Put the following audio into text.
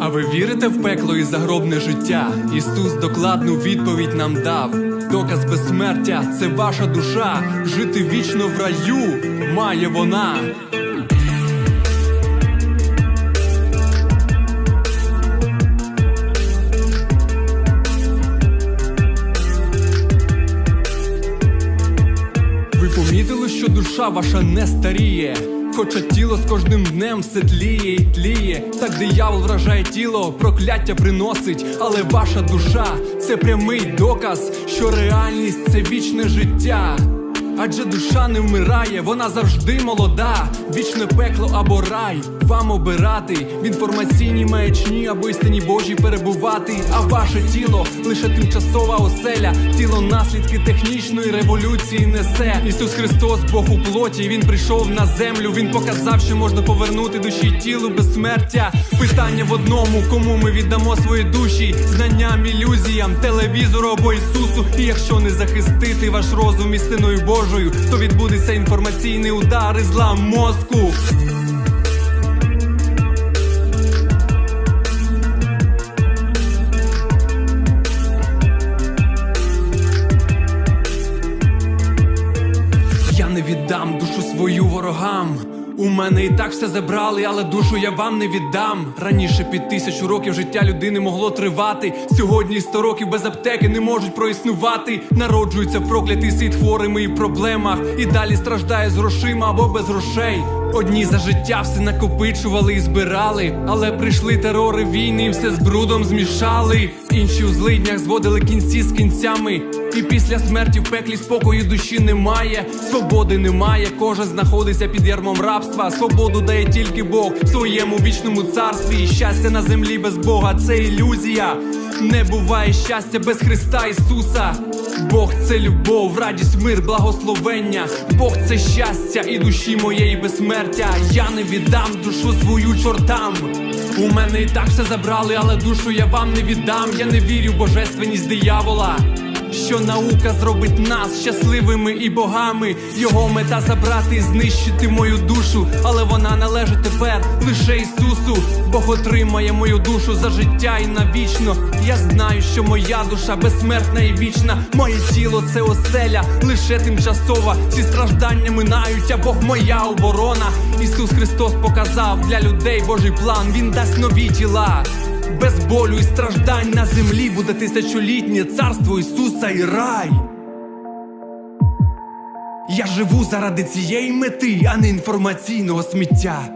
А ви вірите в пекло і загробне життя? Ісус докладну відповідь нам дав. Доказ безсмертя це ваша душа. Жити вічно в раю має вона. Ви помітили, що душа ваша не старіє, хоча тіло з кожним днем все тліє і тліє. Так диявол вражає тіло, прокляття приносить, але ваша душа це прямий доказ, що реальність це вічне життя. Адже душа не вмирає, вона завжди молода. Вічне пекло або рай. Вам обирати в інформаційній маячні або істині Божій перебувати. А ваше тіло лише тимчасова оселя. Тіло наслідки технічної революції несе. Ісус Христос, Бог у плоті. Він прийшов на землю. Він показав, що можна повернути душі тілу безсмертя. Питання в одному, кому ми віддамо свої душі, знанням, ілюзіям, телевізору або Ісусу. І якщо не захистити ваш розум істиною Божою, то відбудеться інформаційний удар і злам мозку. Я не віддам душу свою ворогам. У мене і так все забрали, але душу я вам не віддам. Раніше під тисячу років життя людини могло тривати. Сьогодні сто років без аптеки не можуть проіснувати. Народжується в проклятий світ хворими і в проблемах. І далі страждає з грошима або без грошей. Одні за життя все накопичували і збирали, але прийшли терори війни, і все з брудом змішали. Інші у злиднях зводили кінці з кінцями. І після смерті в пеклі спокою душі немає, свободи немає, кожен знаходиться під ярмом рабства. Свободу дає тільки Бог в своєму вічному царстві. І щастя на землі без Бога це ілюзія. Не буває щастя без Христа Ісуса. Бог це любов, радість, мир, благословення. Бог це щастя і душі моєї безсмертя. Я не віддам душу свою чортам. У мене і так все забрали, але душу я вам не віддам. Я не вірю в божественність диявола. Що наука зробить нас щасливими і богами. Його мета забрати і знищити мою душу, але вона належить тепер лише Ісусу. Бог отримає мою душу за життя і навічно. Я знаю, що моя душа безсмертна і вічна. Моє тіло це оселя, лише тимчасова. Всі страждання минають, а Бог моя оборона. Ісус Христос показав для людей Божий план. Він дасть нові тіла. Без болю і страждань на землі буде тисячолітнє царство Ісуса і рай. Я живу заради цієї мети, а не інформаційного сміття.